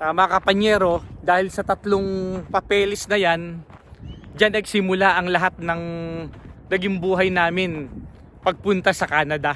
uh, mga kapanyero, dahil sa tatlong papelis na yan, dyan nagsimula ang lahat ng naging buhay namin pagpunta sa Canada.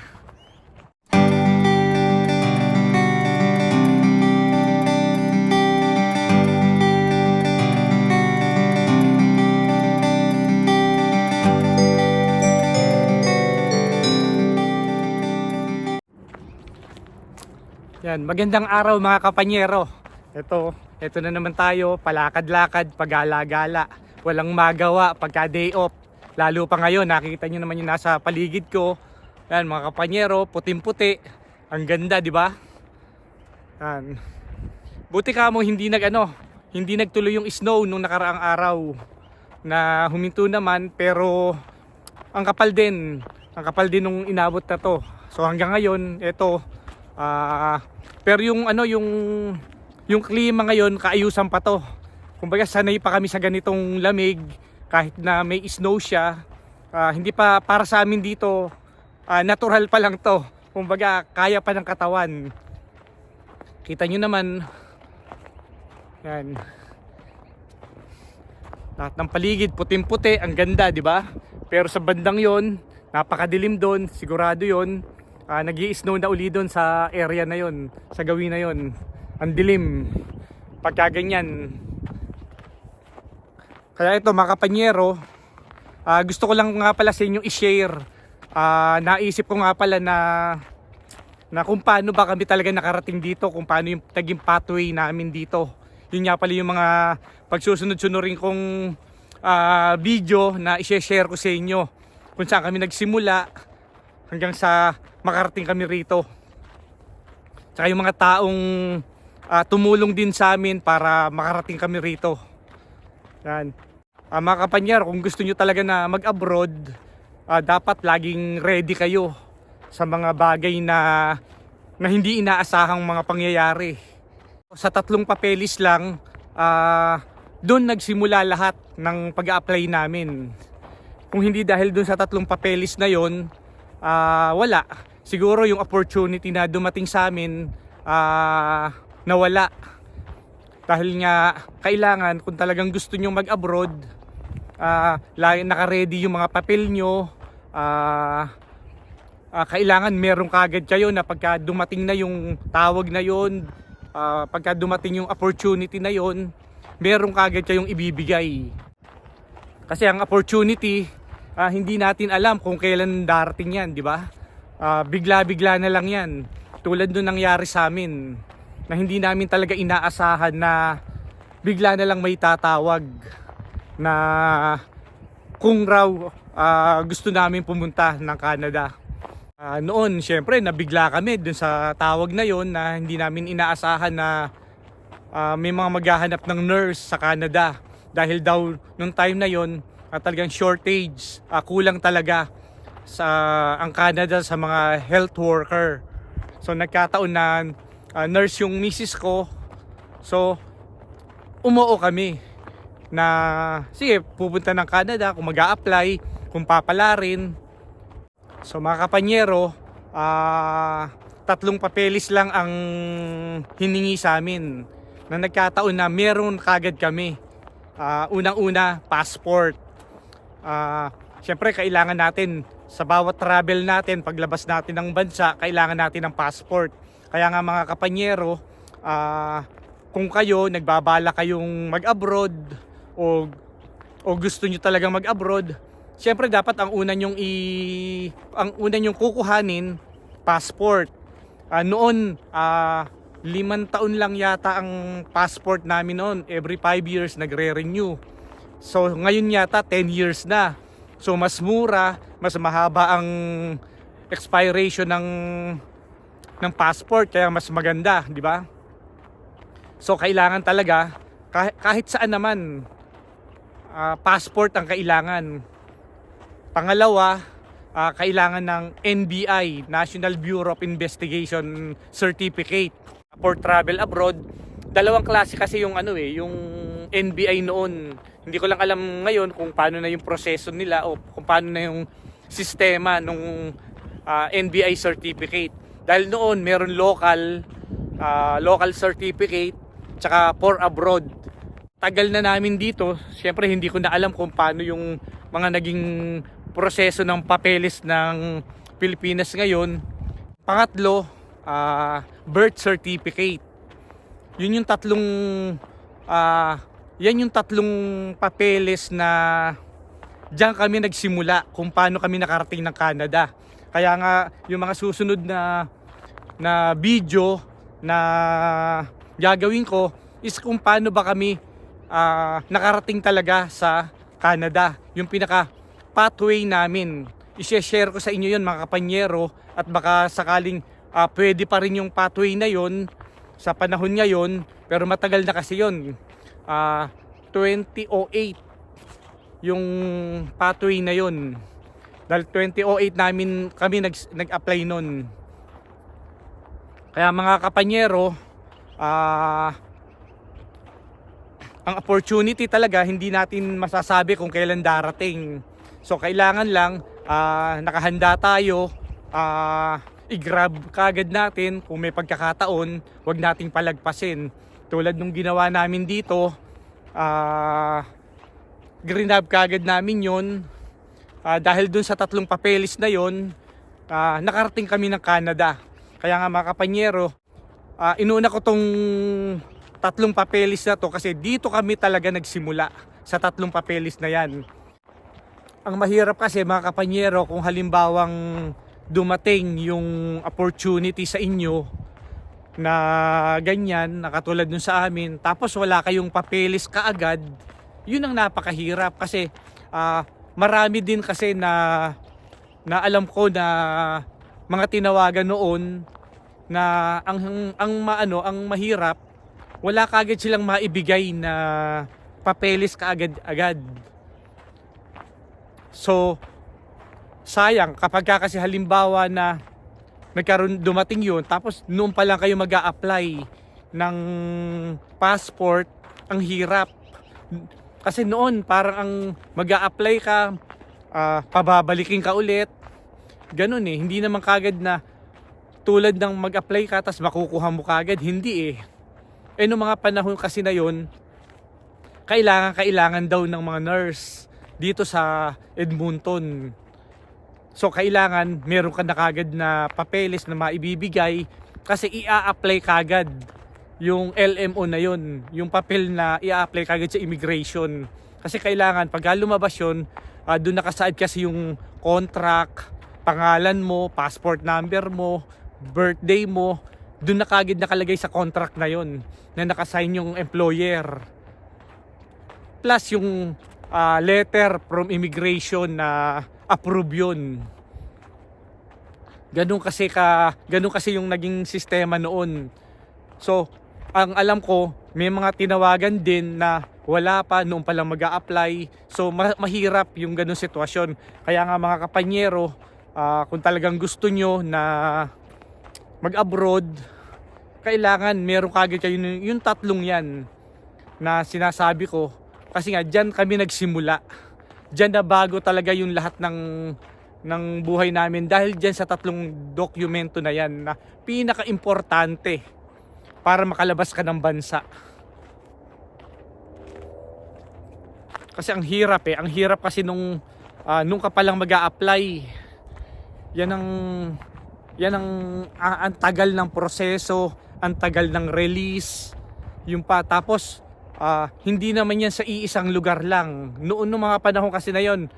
Yan, magandang araw mga kapanyero. Ito, ito na naman tayo, palakad-lakad, pagala-gala. Walang magawa pagka day off. Lalo pa ngayon, nakikita nyo naman yung nasa paligid ko. Yan, mga kapanyero, puting-puti. Ang ganda, di ba? Yan. Buti ka mo hindi nag ano, hindi nagtuloy yung snow nung nakaraang araw na huminto naman pero ang kapal din. Ang kapal din nung inabot na to. So hanggang ngayon, ito Ah, pero yung ano yung yung klima ngayon kaayusan pa to. Kumbaga sanay pa kami sa ganitong lamig kahit na may snow siya. Ah, hindi pa para sa amin dito ah, natural pa lang to. Kumbaga kaya pa ng katawan. Kita nyo naman yan. Lahat ng paligid puting-puti, ang ganda, di ba? Pero sa bandang 'yon, napakadilim doon, sigurado 'yon uh, nag snow na uli doon sa area na yon sa gawin na yon ang dilim. Pagka ganyan. Kaya ito mga kapanyero uh, gusto ko lang nga pala sa inyo i-share. Uh, naisip ko nga pala na na kung paano ba kami talaga nakarating dito kung paano yung naging pathway namin dito. Yun nga pala yung mga pagsusunod-sunurin kong uh, video na i-share ko sa inyo. Kung saan kami nagsimula hanggang sa makarating kami rito. Tsaka yung mga taong uh, tumulong din sa amin para makarating kami rito. Yan. Uh, mga kapanyar, kung gusto nyo talaga na mag-abroad, uh, dapat laging ready kayo sa mga bagay na na hindi inaasahang mga pangyayari. Sa tatlong papelis lang, uh, doon nagsimula lahat ng pag-apply namin. Kung hindi dahil doon sa tatlong papelis na yon, uh, wala. Siguro yung opportunity na dumating sa amin uh, nawala. Dahil nga kailangan kung talagang gusto nyo mag-abroad, uh, naka-ready yung mga papel nyo, uh, uh, kailangan meron kagad kayo na pagka dumating na yung tawag na yon, uh, pagka dumating yung opportunity na yon, meron kagad kayong ibibigay. Kasi ang opportunity, uh, hindi natin alam kung kailan darating yan, di ba? uh, bigla-bigla na lang yan. Tulad nung nangyari sa amin na hindi namin talaga inaasahan na bigla na lang may tatawag na kung raw uh, gusto namin pumunta ng Canada. Uh, noon, syempre, nabigla kami dun sa tawag na yon na hindi namin inaasahan na uh, may mga maghahanap ng nurse sa Canada. Dahil daw, nung time na yon uh, talagang shortage, uh, kulang talaga sa ang Canada sa mga health worker. So nagkataon na uh, nurse yung misis ko. So umuo kami na sige pupunta ng Canada kung mag apply kung papalarin. So mga kapanyero, uh, tatlong papelis lang ang hiningi sa amin na nagkataon na meron kagad kami. Uh, unang-una, passport. Uh, Siyempre, kailangan natin sa bawat travel natin, paglabas natin ng bansa, kailangan natin ng passport. Kaya nga mga kapanyero, uh, kung kayo nagbabala kayong mag-abroad o o gusto niyo talagang mag-abroad, syempre dapat ang una nyong i ang una nyong kukuhanin passport. Uh, noon uh, limang taon lang yata ang passport namin noon. Every 5 years nagre-renew. So ngayon yata 10 years na. So mas mura, mas mahaba ang expiration ng ng passport kaya mas maganda, di ba? So kailangan talaga kahit, kahit saan naman uh, passport ang kailangan. Pangalawa, uh, kailangan ng NBI, National Bureau of Investigation Certificate for travel abroad. Dalawang klase kasi yung ano eh, yung NBI noon hindi ko lang alam ngayon kung paano na yung proseso nila o kung paano na yung sistema nung uh, ah, NBI certificate. Dahil noon meron local uh, local certificate tsaka for abroad. Tagal na namin dito, syempre hindi ko na alam kung paano yung mga naging proseso ng papeles ng Pilipinas ngayon. Pangatlo, ah, birth certificate. Yun yung tatlong ah, yan yung tatlong papeles na diyan kami nagsimula kung paano kami nakarating ng Canada. Kaya nga yung mga susunod na na video na gagawin ko is kung paano ba kami ah, nakarating talaga sa Canada. Yung pinaka pathway namin. I-share ko sa inyo yun mga kapanyero at baka sakaling ah, pwede pa rin yung pathway na yon sa panahon ngayon pero matagal na kasi yun. Ah, 2008 yung pathway na yon. Dahil 2008 namin kami nag, nag-apply nun. Kaya mga kapanyero, ah ang opportunity talaga hindi natin masasabi kung kailan darating. So kailangan lang ah, nakahanda tayo, ah, i-grab kagad natin kung may pagkakataon, wag nating palagpasin. Tulad nung ginawa namin dito, ah grinab kagad namin yon Ah, dahil dun sa tatlong papeles na yon ah, nakarating kami ng Canada. Kaya nga mga kapanyero, ah, inuna ko tong tatlong papeles na to kasi dito kami talaga nagsimula sa tatlong papeles na yan. Ang mahirap kasi mga kapanyero kung halimbawang dumating yung opportunity sa inyo na ganyan, na katulad nun sa amin, tapos wala kayong papeles kaagad, yun ang napakahirap kasi ah, marami din kasi na na alam ko na mga tinawagan noon na ang ang maano ang mahirap wala kagad silang maibigay na papeles kaagad-agad. So sayang kapag ka kasi halimbawa na nagkaroon dumating yun tapos noon pa lang kayo mag apply ng passport ang hirap. Kasi noon parang ang mag apply ka ah, pababalikin ka ulit. Ganun eh hindi naman kagad na tulad ng mag-apply ka tapos makukuha mo kagad. Hindi eh. Eh noong mga panahon kasi na yun kailangan kailangan daw ng mga nurse dito sa Edmonton So kailangan meron ka na kagad na papeles na maibibigay kasi ia-apply kagad yung LMO na yun, yung papel na ia-apply kagad sa immigration. Kasi kailangan pag lumabas yun, uh, doon nakasaad kasi yung contract, pangalan mo, passport number mo, birthday mo, doon na kagad nakalagay sa contract na yun na nakasign yung employer. Plus yung ah, letter from immigration na approve yun. Ganun kasi ka, ganun kasi yung naging sistema noon. So, ang alam ko, may mga tinawagan din na wala pa noong pa lang mag apply So, ma- mahirap yung ganun sitwasyon. Kaya nga mga kapanyero, ah, kung talagang gusto nyo na mag-abroad, kailangan meron kagad kayo yung, yung tatlong yan na sinasabi ko. Kasi nga, dyan kami nagsimula. Dyan na bago talaga yung lahat ng ng buhay namin dahil dyan sa tatlong dokumento na yan na pinaka-importante para makalabas ka ng bansa. Kasi ang hirap eh, ang hirap kasi nung ah, nung ka palang mag apply yan ang yan ang, ah, ang tagal ng proseso, ang tagal ng release, yung pa. Tapos ah, hindi naman yan sa iisang lugar lang. Noon nung mga panahon kasi na yon,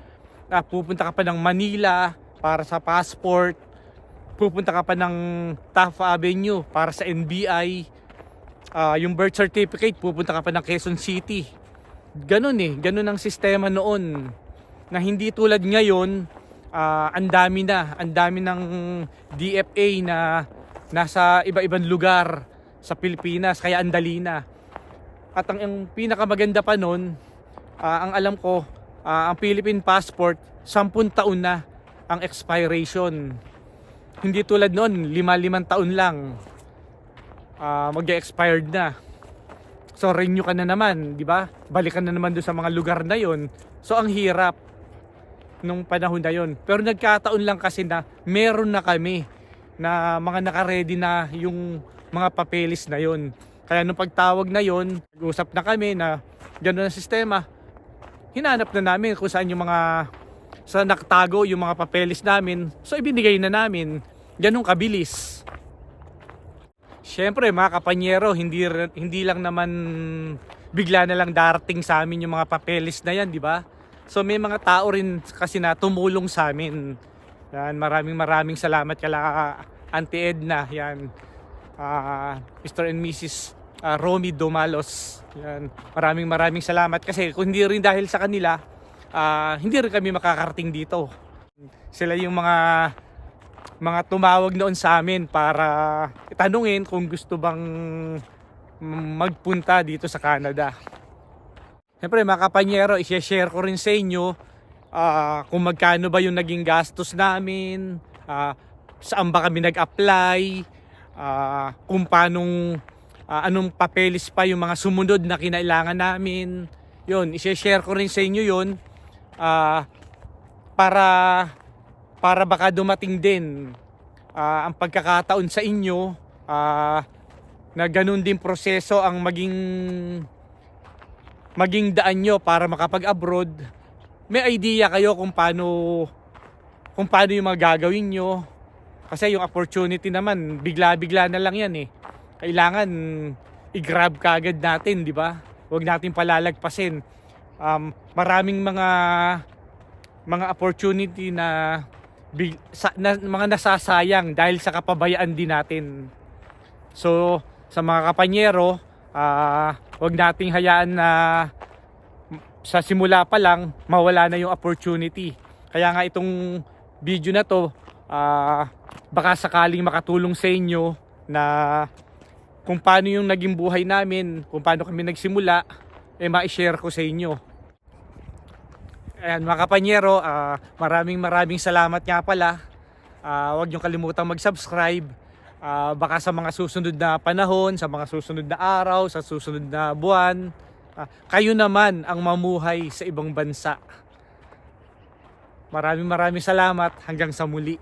ah, pupunta ka pa ng Manila para sa passport, pupunta ka pa ng Taft Avenue para sa NBI, ah, yung birth certificate, pupunta ka pa ng Quezon City. Ganun eh, ganun ang sistema noon. Na hindi tulad ngayon, ah, ang dami na, ang dami ng DFA na nasa iba-ibang lugar sa Pilipinas, kaya ang dali na. At ang, ang pinakamaganda pa noon, ah, ang alam ko, ah, ang Philippine passport, 10 taon na ang expiration. Hindi tulad noon, 5-5 taon lang. Ah, mag-expired na. So renew ka na naman, di ba? Balikan na naman doon sa mga lugar na 'yon. So ang hirap nung panahon na 'yon. Pero nagkataon lang kasi na meron na kami na mga naka-ready na yung mga papeles na 'yon. Kaya nung pagtawag na yon, nag-usap na kami na gano'n ang sistema. Hinanap na namin kung saan yung mga sa nakatago yung mga papeles namin. So ibinigay na namin. Ganun kabilis. Siyempre mga kapanyero, hindi, hindi lang naman bigla na lang darating sa amin yung mga papeles na yan, di ba? So may mga tao rin kasi na tumulong sa amin. Yan, maraming maraming salamat kala Auntie Edna, yan. Ah, Mr. and Mrs. ah, Romy Domalos. Yan. Maraming maraming salamat kasi kung hindi rin dahil sa kanila, ah, hindi rin kami makakarating dito. Sila yung mga mga tumawag noon sa amin para itanungin kung gusto bang magpunta dito sa Canada. Siyempre mga kapanyero, i-share ko rin sa inyo ah, kung magkano ba yung naging gastos namin, ah, saan ba kami nag-apply, ah, kung paanong, ah, anong papeles pa yung mga sumunod na kinailangan namin. Yun, i-share ko rin sa inyo yun ah, para para baka dumating din ah, ang pagkakataon sa inyo ah, na ganun din proseso ang maging maging daan nyo para makapag-abroad. May idea kayo kung paano kung paano yung mga gagawin nyo? Kasi yung opportunity naman bigla-bigla na lang yan eh kailangan i-grab kagad natin di ba huwag natin palalagpasin um, maraming mga mga opportunity na, sa, na mga nasasayang dahil sa kapabayaan din natin. So, sa mga kapanyero, ah wag nating hayaan na sa simula pa lang mawala na yung opportunity. Kaya nga itong video na to, ah baka sakaling makatulong sa inyo na kung paano yung naging buhay namin, kung paano kami nagsimula, eh ma-share ko sa inyo. Ayan mga kapanyero, ah, maraming maraming salamat nga pala. Ah, huwag niyong kalimutang mag-subscribe. Ah, baka sa mga susunod na panahon, sa mga susunod na araw, sa susunod na buwan, ah, kayo naman ang mamuhay sa ibang bansa. Maraming maraming salamat. Hanggang sa muli.